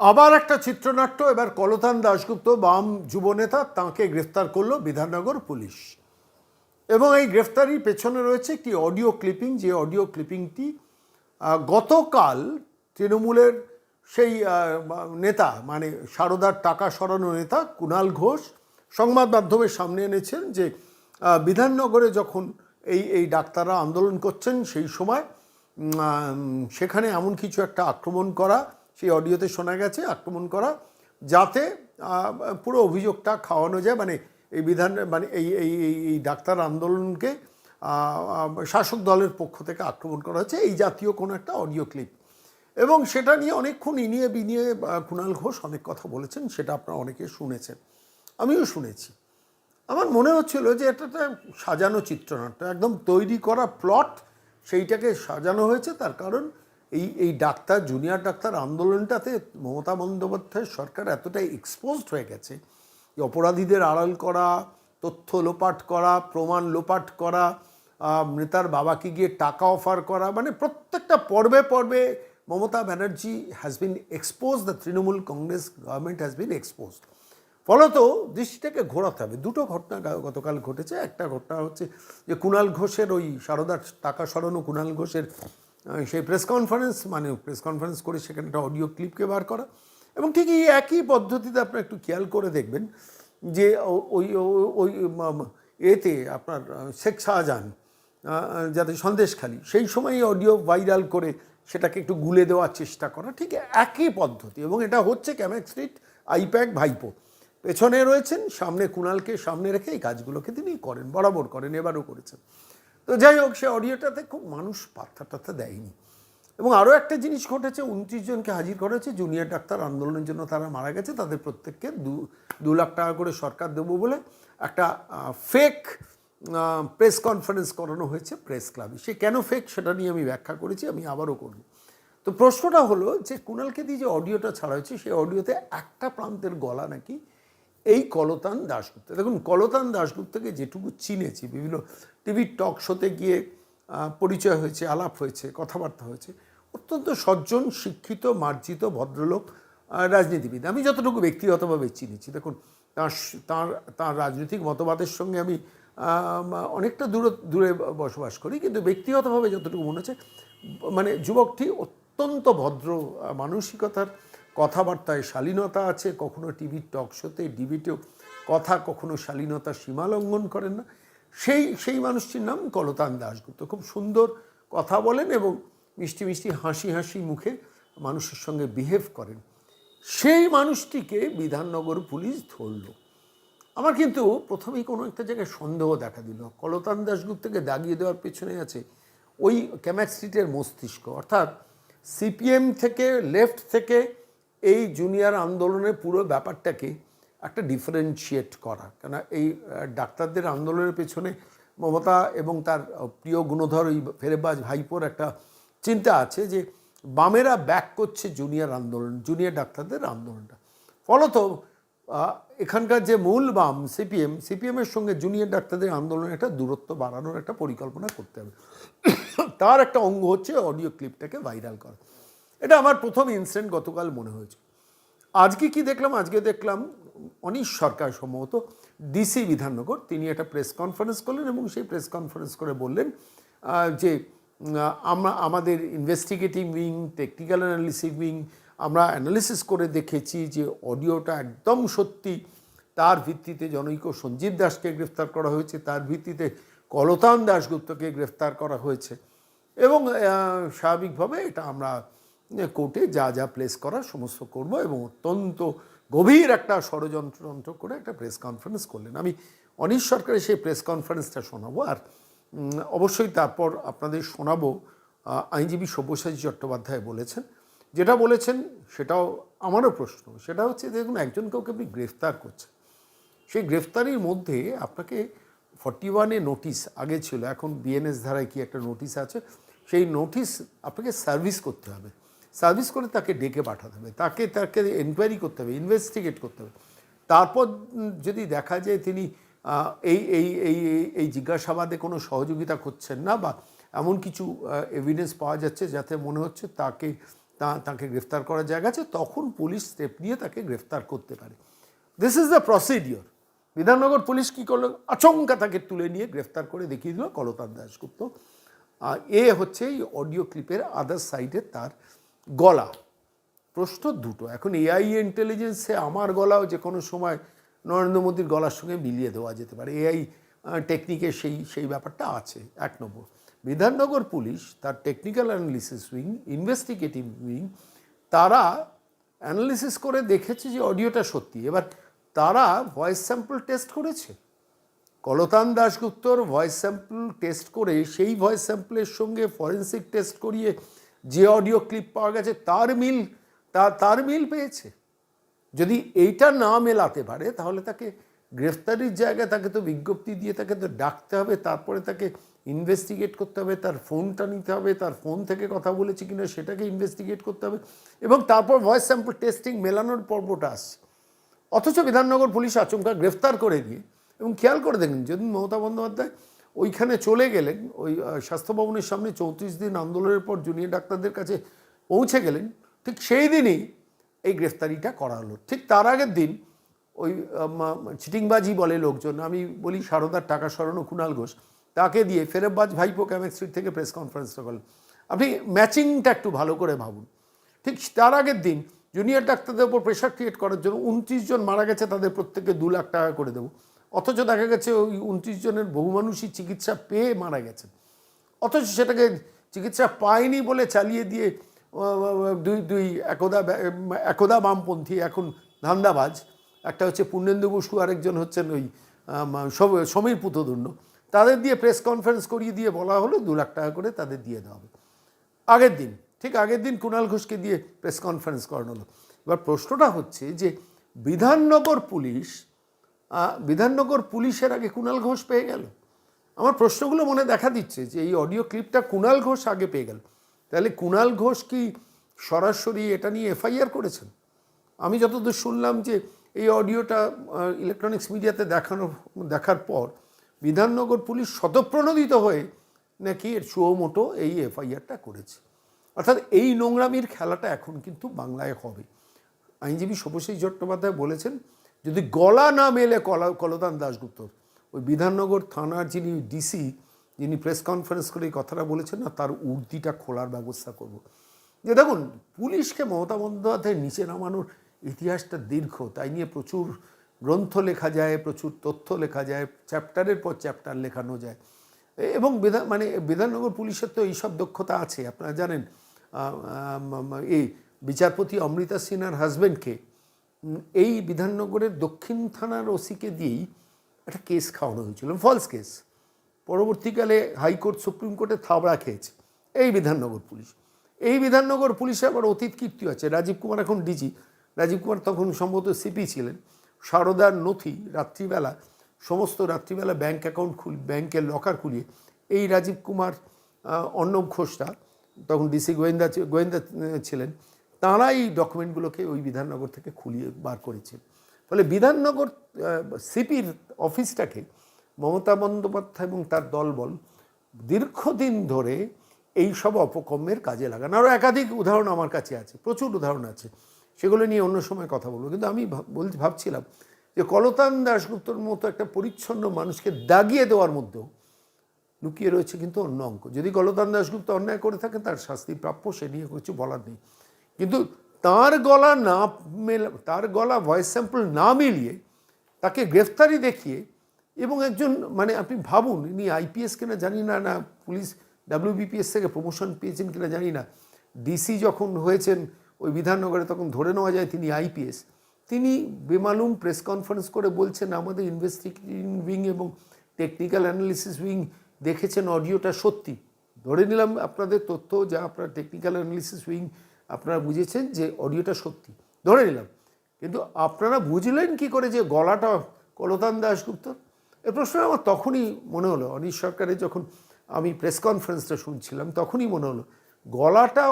আবার একটা চিত্রনাট্য, এবার কলতান দাশগুপ্ত বাম যুবনেতা তাঁকে গ্রেফতার করল বিধাননগর পুলিশ। এবং এই গ্রেফতারির পেছনে রয়েছে একটি অডিও ক্লিপিং, যে অডিও ক্লিপিংটি গতকাল তৃণমূলের সেই নেতা মানে সারদার টাকা সরানো নেতা কুণাল ঘোষ সংবাদ মাধ্যমের সামনে এনেছেন যে বিধাননগরে যখন এই এই ডাক্তাররা আন্দোলন করছেন সেই সময় সেখানে এমন কিছু একটা আক্রমণ করা সেই অডিওতে শোনা গেছে আক্রমণ করা, যাতে পুরো অভিযোগটা খাওয়ানো যায় মানে এই বিধান মানে এই এই, এই- ডাক্তার আন্দোলনকে শাসক দলের পক্ষ থেকে আক্রমণ করা হয়েছে এই জাতীয় কোনো একটা অডিও ক্লিপ। এবং সেটা নিয়ে অনেকক্ষণ ইনিয়ে বিনিয়ে কুণাল ঘোষ অনেক কথা বলেছেন, সেটা আপনারা অনেকে শুনেছেন। আমিও শুনেছি। আমার মনে হচ্ছিল যে এটা একটা সাজানো চিত্রনাট্য, একদম তৈরি করা প্লট, সেইটাকে সাজানো হয়েছে, তার কারণ এই এই ডাক্তার জুনিয়র ডাক্তার আন্দোলনটাতে মমতা বন্দ্যোপাধ্যায় সরকার এতটাই এক্সপোজড হয়ে গেছে যে অপরাধীদের আড়াল করা, তথ্য লোপাট করা, প্রমাণ লোপাট করা নেতার বাবাকে গিয়ে টাকা অফার করা মানে প্রত্যেকটা পর্বে পর্বে Mamata Banerjee has been expose the Trinamool Congress government has been exposed ফলত দৃষ্টিটাকে ঘোরাতে হবে। দুটো ঘটনা গতকাল ঘটেছে। একটা ঘটনা হচ্ছে যে কুণাল ঘোষের ওই সারদার টাকা সরানো কুণাল ঘোষের সেই প্রেস কনফারেন্স মানে প্রেস কনফারেন্স করে সেখানে একটা অডিও ক্লিপকে বার করা এবং ঠিক এই একই পদ্ধতিতে আপনার একটু খেয়াল করে দেখবেন যে ওই ওই এতে আপনার শেখ শাহজাহান যাতে সন্দেশখালি সেই সময় অডিও ভাইরাল করে সেটাকে একটু গুলে দেওয়ার চেষ্টা করা, ঠিক একই পদ্ধতি এবং এটা হচ্ছে ক্যামেক স্ট্রিট আইপ্যাক ভাইপো। পেছনে রয়েছেন, সামনে কুণালকে সামনে রেখে এই কাজগুলোকে তিনি করেন, বরাবর করেন, এবারও করেছেন। তো যাই হোক, সে অডিওটাতে খুব মানুষ পাত্তা টাত্তা দেয়নি। এবং আরও একটা জিনিস ঘটেছে, উনত্রিশ জনকে হাজির করা হয়েছে জুনিয়র ডাক্তার আন্দোলনের জন্য তারা মারা গেছে, তাদের প্রত্যেককে দু দু লাখ টাকা করে সরকার দেবো বলে একটা ফেক প্রেস কনফারেন্স করানো হয়েছে প্রেস ক্লাবে সে কেন ফেক সেটা নিয়ে আমি ব্যাখ্যা করেছি, আমি আবারও করব। তো প্রশ্নটা হলো যে কুণালকে দিয়ে যে অডিওটা ছাড়া হয়েছে সেই অডিওতে একটা প্রান্তের গলা নাকি এই কলতান দাশগুপ্ত। দেখুন, কলতান দাশগুপ্তকে যেটুকু চিনেছি, বিভিন্ন টিভির টক শোতে গিয়ে পরিচয় হয়েছে, আলাপ হয়েছে, কথাবার্তা হয়েছে, অত্যন্ত সজ্জন, শিক্ষিত, মার্জিত, ভদ্রলোক রাজনীতিবিদ। আমি যতটুকু ব্যক্তিগতভাবে চিনেছি, দেখুন, তার তাঁর তাঁর রাজনৈতিক মতবাদের সঙ্গে আমি অনেকটা দূরে দূরে বসবাস করি, কিন্তু ব্যক্তিগতভাবে যতটুকু মনে হচ্ছে মানে যুবকটি অত্যন্ত ভদ্র মানসিকতার কথাবার্তায় শালীনতা আছে, কখনো টিভির টক শোতে ডিবিটেও কথা কখনো শালীনতা সীমা লঙ্ঘন করেন না। সেই সেই মানুষটির নাম কলতান দাশগুপ্ত। খুব সুন্দর কথা বলেন এবং মিষ্টি মিষ্টি হাসি হাসি মুখে মানুষের সঙ্গে বিহেভ করেন। সেই মানুষটিকে বিধাননগর পুলিশ ধরলো। আমার কিন্তু প্রথমেই কোনো একটা জায়গায় সন্দেহ দেখা দিল। কলতান দাশগুপ্তকে দাগিয়ে দেওয়ার পেছনে আছে ওই ক্যামাক স্ট্রিটের মস্তিষ্ক। অর্থাৎ সিপিএম থেকে, লেফট থেকে এই জুনিয়র আন্দোলনের পুরো ব্যাপারটাকে একটা ডিফারেন্সিয়েট করা। কেন এই ডাক্তারদের আন্দোলনের পেছনে মমতা এবং তার প্রিয় গুণধর, ওই ফেরেবাজ ভাইপোর একটা চিন্তা আছে যে বামেরা ব্যাক করছে জুনিয়র আন্দোলন, জুনিয়র ডাক্তারদের আন্দোলনটা। ফলত এখানকার যে মূল বাম, সিপিএম, সিপিএমের সঙ্গে জুনিয়র ডাক্তারদের আন্দোলনের একটা দূরত্ব বাড়ানোর একটা পরিকল্পনা করতে হবে। তার একটা অঙ্গ হচ্ছে অডিও ক্লিপটাকে ভাইরাল করা। এটা আমার প্রথম ইনসিডেন্ট গতকাল মনে হয়েছে। আজকে কি দেখলাম? আজকে দেখলাম অনিশ সরকার সম্ভবত ডিসি বিধাননগর, তিনি একটা প্রেস কনফারেন্স করলেন এবং সেই প্রেস কনফারেন্স করে বললেন যে আমরা, আমাদের investigative wing technical analysis wing আমরা অ্যানালিসিস করে দেখেছি যে অডিওটা একদম সত্যি। তার ভিত্তিতে জনৈক সঞ্জীব দাসকে গ্রেফতার করা হয়েছে, তার ভিত্তিতে কলতান দাশগুপ্তকে গ্রেফতার করা হয়েছে। এবং স্বাভাবিকভাবে এটা আমরা কোর্টে যা যা প্লেস করা সমস্ত করব এবং অত্যন্ত গভীর একটা ষড়যন্ত্রযন্ত্র করে একটা প্রেস কনফারেন্স করলেন। আমি অনিশ সরকারের সেই প্রেস কনফারেন্সটা শোনাবো আর অবশ্যই তারপর আপনাদের শোনাবো আইনজীবী সব্যসাচী চট্টোপাধ্যায় বলেছেন। যেটা বলেছেন সেটাও আমারও প্রশ্ন। সেটা হচ্ছে দেখুন, একজন কাউকে আপনি গ্রেফতার করছেন, সেই গ্রেফতারির মধ্যে আপনাকে ফর্টি ওয়ানে নোটিশ আগে ছিল, এখন বিএনএস ধারায় কি একটা নোটিশ আছে, সেই নোটিশ আপনাকে সার্ভিস করতে হবে। সার্ভিস করে তাকে ডেকে পাঠাতে হবে, তাকে তাকে এনকোয়ারি করতে হবে ইনভেস্টিগেট করতে হবে। তারপর যদি দেখা যায় তিনি এই এই এই, এই- জিজ্ঞাসাবাদে কোনো সহযোগিতা করছেন না বা এমন কিছু এভিডেন্স পাওয়া যাচ্ছে যাতে মনে হচ্ছে তাকে তাকে গ্রেফতার করার জায়গা আছে, তখন পুলিশ স্টেপ নিয়ে তাকে গ্রেফতার করতে পারে। This is the procedure Bidhannagar police কি করল? আচমকা তাকে তুলে নিয়ে গ্রেফতার করে দেখিয়ে দিল কলতান দাশগুপ্ত। আর এ হচ্ছে এই অডিও ক্লিপের আদার সাইডে তার গলা। প্রশ্ন দুটো। এখন এআই ইন্টেলিজেন্সে আমার গলাও যে কোনো সময় নরেন্দ্র মোদীর গলার সঙ্গে মিলিয়ে দেওয়া যেতে পারে। এআই টেকনিকে সেই সেই ব্যাপারটা আছে, এক নম্বর। বিধাননগর পুলিশ, তার technical analysis wing investigative wing তারা অ্যানালিসিস করে দেখেছে যে অডিওটা সত্যি। এবার তারা ভয়েস স্যাম্পল টেস্ট করেছে। কলতান দাশগুপ্তর ভয়েস স্যাম্পল টেস্ট করে সেই ভয়েস স্যাম্পলের সঙ্গে ফরেন্সিক টেস্ট করিয়ে যে অডিও ক্লিপ পাওয়া গেছে, তার মিল, তা- তার মিল পেয়েছে। যদি এইটা না মেলাতে পারে, তাহলে তাকে গ্রেফতারির জায়গায় তাকে তো বিজ্ঞপ্তি দিয়ে তাকে তো ডাকতে হবে, তারপরে তাকে ইনভেস্টিগেট করতে হবে, তার ফোনটা নিতে হবে, তার ফোন থেকে কথা বলেছে কিনা সেটাকে ইনভেস্টিগেট করতে হবে, এবং তারপর ভয়েস স্যাম্পল টেস্টিং মেলানোর পর্বটা আসছে। অথচ বিধাননগর পুলিশ আচমকা গ্রেফতার করে দিয়ে এবং খেয়াল করে দেখেন, যদি মমতা বন্দ্যোপাধ্যায় ওইখানে চলে গেলেন, ওই স্বাস্থ্য ভবনের সামনে চৌত্রিশ দিন আন্দোলনের পর জুনিয়র ডাক্তারদের কাছে পৌঁছে গেলেন। ঠিক সেই দিনই এই গ্রেফতারিটা করা হলো। ঠিক তার আগের দিন ওই চিটিংবাজি বলে লোকজন, আমি বলি সারদার টাকা সরানো কুণাল ঘোষ, তাকে দিয়ে ফেরববাজ ভাইপো ক্যামেক স্ট্রিট থেকে প্রেস কনফারেন্সটা করলেন। আপনি ম্যাচিংটা একটু ভালো করে ভাবুন। ঠিক তার আগের দিন জুনিয়র ডাক্তারদের উপর প্রেশার ক্রিয়েট করার জন্য উনত্রিশ জন মারা গেছে, তাদের প্রত্যেককে দু লাখ টাকা করে দেবো। অথচ দেখা গেছে ওই উনত্রিশ জনের বহু মানুষই চিকিৎসা পেয়ে মারা গেছেন অথচ সেটাকে চিকিৎসা পায়নি বলে চালিয়ে দিয়ে দুই দুই একদা একদা বামপন্থী, এখন ধান্দাবাজ, একটা হচ্ছে পূর্ণেন্দু বসু, আরেকজন হচ্ছেন ওই সমীর পুতদুণ্ড তাদের দিয়ে প্রেস কনফারেন্স করিয়ে দিয়ে বলা হলো, দু লাখ টাকা করে তাদের দিয়ে দেওয়া হবে। আগের দিন, ঠিক আগের দিন কুণাল ঘোষকে দিয়ে প্রেস কনফারেন্স করানো হলো। এবার প্রশ্নটা হচ্ছে যে বিধাননগর পুলিশ বিধাননগর পুলিশের আগে কুণাল ঘোষ পেয়ে গেল। আমার প্রশ্নগুলো মনে দেখা দিচ্ছে যে এই অডিও ক্লিপটা কুণাল ঘোষ আগে পেয়ে গেল। তাহলে কুণাল ঘোষ কি সরাসরি এটা নিয়ে এফআইআর করেছেন? আমি যতদূর শুনলাম যে এই অডিওটা ইলেকট্রনিক্স মিডিয়াতে দেখানো, দেখার পর বিধাননগর পুলিশ শতপ্রণোদিত হয়ে নাকি এর সুমোটো এই এফআইআরটা করেছে। অর্থাৎ এই নোংরামির খেলাটা এখন কিন্তু বাংলায় হবে। আইনজীবী শুভশ্রী চট্টোপাধ্যায় বলেছেন যদি গলা না মেলে কলা কলদান দাশগুপ্তর ওই বিধাননগর থানার যিনি ডিসি, যিনি প্রেস কনফারেন্স করে এই কথাটা বলেছেন না, তার উর্দিটা খোলার ব্যবস্থা করব। যে দেখুন, পুলিশকে মমতা বন্দ্যোপাধ্যায় নিচে নামানোর ইতিহাসটা দীর্ঘ। তাই নিয়ে প্রচুর গ্রন্থ লেখা যায়, প্রচুর তথ্য লেখা যায়, চ্যাপ্টারের পর চ্যাপ্টার লেখানো যায়। এবং বিধান মানে বিধাননগর পুলিশের তো এইসব দক্ষতা আছে। আপনারা জানেন এই বিচারপতি অমৃতা সিনহার হাজব্যান্ডকে এই বিধাননগরের দক্ষিণ থানার ওসিকে দিয়েই একটা কেস খাওয়ানো হয়েছিল ফলস কেস পরবর্তীকালে হাইকোর্ট, সুপ্রিম কোর্টে থাবড়া খেয়েছে, এই বিধাননগর পুলিশ। এই বিধাননগর পুলিশে আবার অতীত কীর্তি আছে, রাজীব কুমার এখন ডিজি। রাজীব কুমার তখন সম্ভবত সিপি ছিলেন। সারদার নথি রাত্রিবেলা, সমস্ত রাত্রিবেলা ব্যাংক অ্যাকাউন্ট খুল ব্যাংকের লকার খুলিয়ে, এই রাজীব কুমার অর্ণব ঘোষটা, তখন ডিসি গোয়েন্দা গোয়েন্দা ছিলেন তাঁরা এই ডকুমেন্টগুলোকে ওই বিধাননগর থেকে খুলিয়ে বার করেছেন ফলে বিধাননগর সিপির অফিসটাকে মমতা বন্দ্যোপাধ্যায় এবং তার দলবল দীর্ঘদিন ধরে এই সব অপকর্মের কাজে লাগান। আরও একাধিক উদাহরণ আমার কাছে আছে, প্রচুর উদাহরণ আছে। সেগুলো নিয়ে অন্য সময় কথা বলব। কিন্তু আমি ভাব- বল ভাবছিলাম যে কলতান দাশগুপ্তর মতো একটা পরিচ্ছন্ন মানুষকে দাগিয়ে দেওয়ার মধ্যেও লুকিয়ে রয়েছে কিন্তু অন্য অঙ্ক। যদি গলদান দাশগুপ্ত অন্যায় করে থাকে তার শাস্তি প্রাপ্য সে নিয়ে কিছু বলার নেই। কিন্তু তার গলা না মেলা, তার গলা ভয়েস স্যাম্পল না মিলিয়ে তাকে গ্রেফতারি দেখিয়ে এবং একজন মানে আপনি ভাবুন, ইনি আইপিএস কিনা জানি না না পুলিশ ডাব্লিউবিপিএস থেকে প্রমোশন পেয়েছেন কিনা জানি না ডিসি যখন হয়েছেন, ওই বিধাননগরে তখন ধরে নেওয়া যায় তিনি আইপিএস তিনি বেমালুম প্রেস কনফারেন্স করে বলছেন, আমাদের ইনভেস্টিগেটিং উইং এবং টেকনিক্যাল অ্যানালিসিস উইং দেখেছেন অডিওটা সত্যি। ধরে নিলাম আপনাদের তথ্য, যা আপনার টেকনিক্যাল অ্যানালিসিস উইং আপনারা বুঝেছেন যে অডিওটা সত্যি। ধরে নিলাম। কিন্তু আপনারা বুঝলেন কি করে যে গলাটা কলতান দাশগুপ্তর এ প্রশ্ন আমার তখনই মনে হলো, অনিশ সরকারের যখন আমি প্রেস কনফারেন্সটা শুনছিলাম, তখনই মনে হলো, গলাটা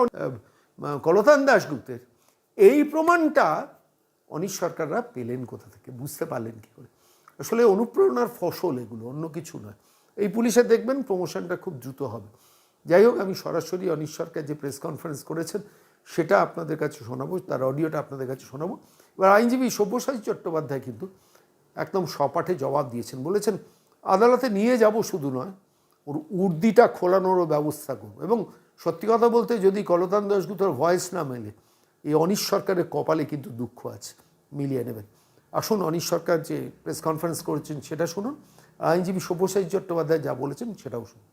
কলতান দাশগুপ্তের। এই প্রমাণটা অনিশ সরকাররা পেলেন কোথা থেকে? বুঝতে পারলেন কি করে? আসলে অনুপ্রেরণার ফসল এগুলো, অন্য কিছু নয়। এই পুলিশে দেখবেন প্রমোশনটা খুব দ্রুত হবে। যাই হোক, আমি সরাসরি অনিশ সরকার যে প্রেস কনফারেন্স করেছেন সেটা আপনাদের কাছে শোনাবো, তার অডিওটা আপনাদের কাছে শোনাবো। এবার আইনজীবী সব্যসাচী চট্টোপাধ্যায় কিন্তু একদম সপাঠে জবাব দিয়েছেন, বলেছেন, আদালতে নিয়ে যাব শুধু নয়, ওর উর্দিটা খোলানোরও ব্যবস্থা করব। এবং সত্যি কথা বলতে যদি কলতান দাসগুপ্তর ভয়েস না মেলে, এই অনিশ সরকারের কপালে কিন্তু দুঃখ আছে, মিলিয়ে নেবেন। আসুন অনিশ সরকার যে প্রেস কনফারেন্স করেছেন সেটা শুনুন, আইনজীবী সব্যসাচী চট্টোপাধ্যায় যা বলেছেন সেটাও শুনুন।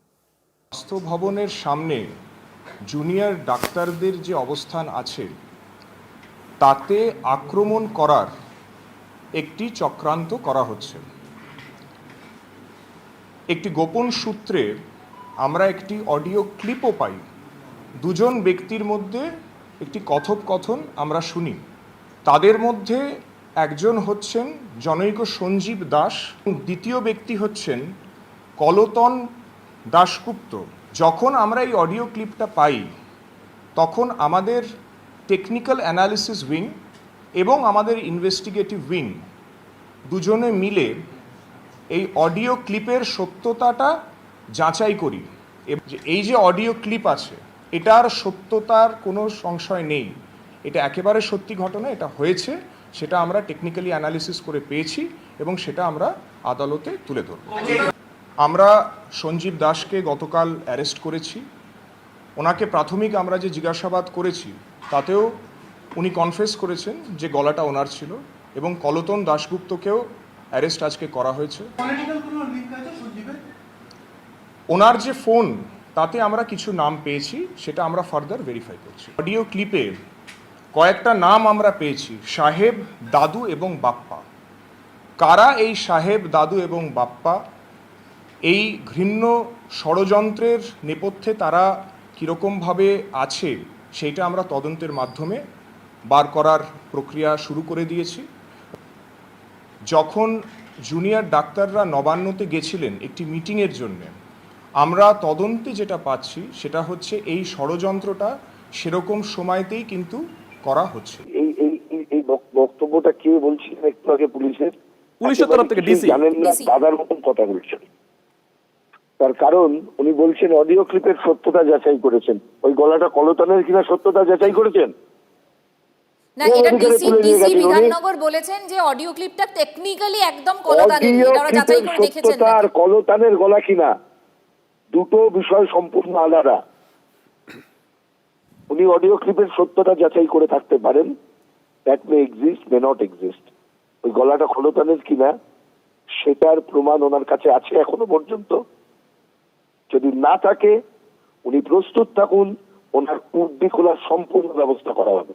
স্বাস্থ্য ভবনের সামনে জুনিয়র ডাক্তারদের যে অবস্থান আছে, তাতে আক্রমণ করার একটি চক্রান্ত করা হচ্ছে। একটি গোপন সূত্রে আমরা একটি অডিও ক্লিপও পাই। দুজন ব্যক্তির মধ্যে একটি কথোপকথন আমরা শুনি। তাদের মধ্যে একজন হচ্ছেন জনৈক সঞ্জীব দাস, দ্বিতীয় ব্যক্তি হচ্ছেন কলতন দাশগুপ্ত। যখন আমরা এই অডিও ক্লিপটা পাই, তখন আমাদের টেকনিক্যাল অ্যানালিসিস উইং এবং আমাদের ইনভেস্টিগেটিভ উইং দুজনে মিলে এই অডিও ক্লিপের সত্যতাটা যাচাই করি। এই যে অডিও ক্লিপ আছে, এটার সত্যতার কোনো সংশয় নেই। এটা একেবারে সত্যি ঘটনা, এটা হয়েছে, সেটা আমরা টেকনিক্যালি অ্যানালিসিস করে পেয়েছি এবং সেটা আমরা আদালতে তুলে ধরব। আমরা সঞ্জীব দাসকে গতকাল অ্যারেস্ট করেছি। ওনাকে প্রাথমিক আমরা যে জিজ্ঞাসাবাদ করেছি তাতেও উনি কনফেস করেছেন যে গলাটা ওনার ছিল এবং কলতন দাশগুপ্তকেও অ্যারেস্ট আজকে করা হয়েছে। ওনার যে ফোন তাতে আমরা কিছু নাম পেয়েছি সেটা আমরা ফার্দার ভেরিফাই করছি। অডিও ক্লিপে কয়েকটা নাম আমরা পেয়েছি সাহেব দাদু এবং বাপ্পা। কারা এই সাহেব দাদু এবং বাপ্পা? এই ঘৃণ্য ষড়যন্ত্রের নেপথ্যে তারা কীরকমভাবে আছে সেইটা আমরা তদন্তের মাধ্যমে বার করার প্রক্রিয়া শুরু করে দিয়েছি। যখন জুনিয়র ডাক্তাররা নবান্নতে গেছিলেন একটি মিটিংয়ের জন্য আমরা তদন্তে যেটা পাচ্ছি সেটা হচ্ছে এই ষড়যন্ত্রটা সেরকম সময়তেই কিন্তু করা হচ্ছে। এই এই বক্তব্যটা কে বলছিলেন একটু আগে পুলিশের? পুলিশের তরফ থেকে DC জানেন না দাদার মতন কথা বলছেন। তার কারণ উনি বলছেন অডিও ক্লিপের সত্যতা যাচাই করেছেন। ওই গলাটা কলতানের কিনা সত্যতা যাচাই করেছেন? না এটা ডিসি ডিসি বিধাননগর বলেছেন যে অডিও ক্লিপটা টেকনিক্যালি একদম কলতানের এটা ওরা যাচাই করে দেখেছেন আর কলতানের গলা কিনা? দুটো বিষয় সম্পূর্ণ আলাদা। উনি অডিও ক্লিপের সত্যতা যাচাই করে থাকতে পারেন। That may exist may not exist ওই গলাটা খলতানের কিনা সেটার প্রমাণ ওনার কাছে আছে এখনও পর্যন্ত। যদি না থাকে, উনি প্রস্তুত থাকুন, ওনার উর্দি খোলার সম্পূর্ণ ব্যবস্থা করা হবে।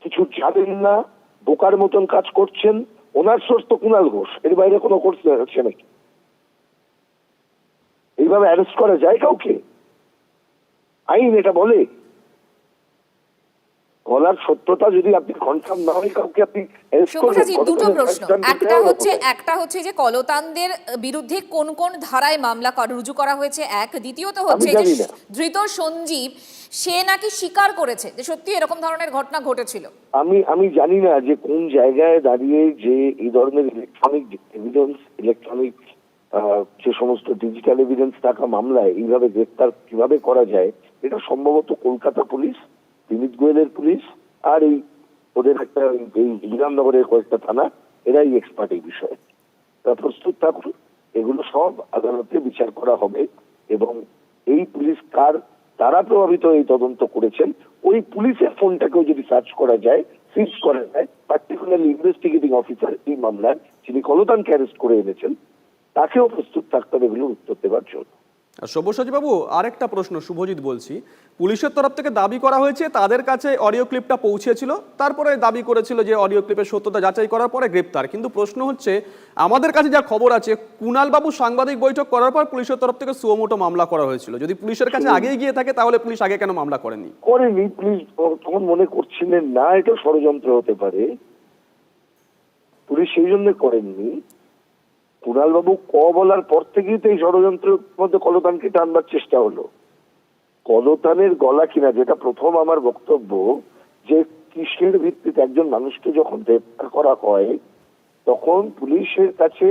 কিছু জানেন না, বোকার মতন কাজ করছেন, ওনার সোর্স তো কুণাল ঘোষ, এর বাইরে কোনো কোর্স হচ্ছে নাকি? এইভাবে অ্যারেস্ট করা যায় কাউকে? আইন এটা বলে। গলার সত্যতা যদি আপনি কনফার্ম না হয় কাউকে আপনি দুটো প্রশ্ন। একটা হচ্ছে একটা হচ্ছে যে কলতানদের বিরুদ্ধে কোন কোন ধারায় মামলা রুজু করা হয়েছে এক। দ্বিতীয়ত হচ্ছে যে ধৃত সঞ্জীব সে নাকি স্বীকার করেছে যে সত্যি এরকম ধরনের ঘটনা ঘটেছিল। আমি আমি জানি না যে কোন জায়গায় দাঁড়িয়ে যে এই ধরনের ইলেকট্রনিক এভিডেন্স ইলেকট্রনিক যে সমস্ত ডিজিটাল এভিডেন্স থাকা মামলায় এইভাবে গ্রেপ্তার কীভাবে করা যায় এটা সম্ভবত কলকাতা পুলিশ বিনীত গোয়েলের পুলিশ আর এই ওদের একটা এই বিধাননগরের কয়েকটা থানা, এরাই এক্সপার্ট এই বিষয়ে। তা প্রস্তুত থাকুন, এগুলো সব আদালতে বিচার করা হবে এবং এই পুলিশ কার, তারা প্রভাবিত এই তদন্ত করেছেন, ওই পুলিশের ফোনটাকেও যদি সার্চ করা যায়, সিজ করা যায় পার্টিকুলারলি ইনভেস্টিগেটিং অফিসার এই মামলায়, যিনি কলতানকে অ্যারেস্ট করে এনেছেন, তাকেও প্রস্তুত থাকতে হবে, এগুলোর উত্তর দেওয়ার জন্য। আর সব্যসাচী আরেকটা প্রশ্ন, শুভজিৎ বলছি। পুলিশের তরফ থেকে দাবি করা হয়েছে, তাদের কাছে অডিও ক্লিপটা পৌঁছেছিল, তারপরে দাবি করেছিল যে অডিও ক্লিপের সত্যতা যাচাই করার পরে গ্রেপ্তার। কিন্তু প্রশ্ন হচ্ছে, আমাদের কাছে যা খবর আছে কুণাল বাবু সাংবাদিক বৈঠক করার পর পুলিশের তরফ থেকে সুমোটো মামলা করা হয়েছিল। যদি পুলিশের কাছে আগেই গিয়ে থাকে, তাহলে পুলিশ আগে কেন মামলা করেনি? করেনি, পুলিশ তখন মনে করছিলেন না এটা ষড়যন্ত্র হতে পারে। পুলিশ সেই জন্য করেননি। কুণাল বাবু ক বলার পর থেকেই তো এই ষড়যন্ত্রের মধ্যে কলতানকে টানবার চেষ্টা হলো। কলতানের গলা কিনা যেটা প্রথম আমার বক্তব্য, যে কিসের ভিত্তিতে একজন মানুষকে যখন গ্রেপ্তার করা হয়, তখন পুলিশের কাছে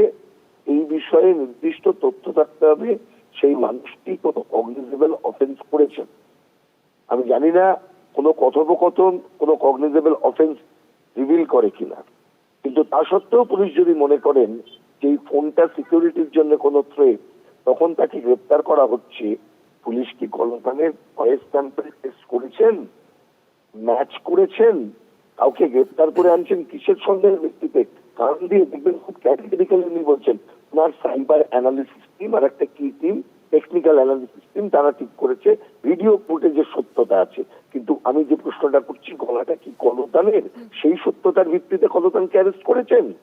এই বিষয়ে নির্দিষ্ট তথ্য থাকতে হবে, সেই মানুষটি কোনো কগনিজেবল অফেন্স করেছেন। আমি জানি না কোনো কথোপকথন, কোনো কগনিজেবল অফেন্স রিভিল করে কিনা। কিন্তু তা সত্ত্বেও পুলিশ যদি মনে করেন যে ফোনটা সিকিউরিটির জন্য কোনো থ্রেট তখন তাকে গ্রেপ্তার করা হচ্ছে। পুলিশ কি কলকানের ভয়েস স্যাম্পল টেস্ট করেছেন? ম্যাচ করেছেন? কাউকে গ্রেপ্তার করে আনছেন? কিসের সন্দেহের ভিত্তিতে? কারণ দিয়ে দেখবেন খুব ক্যাটেগরিক্যালি উনি বলছেন, ওনার সাইবার অ্যানালিসিস টিম আর একটা কি টিম টেকনিক্যাল অ্যানালিসিস টিম তারা ঠিক করেছে। ভিডিও ফুটেজের সত্যতা আছে। কিন্তু আমি যে প্রশ্নটা করছি, গলাটা কি কলতানের? সেই সত্যতার ভিত্তিতে কলতানকে অ্যারেস্ট করেছেন?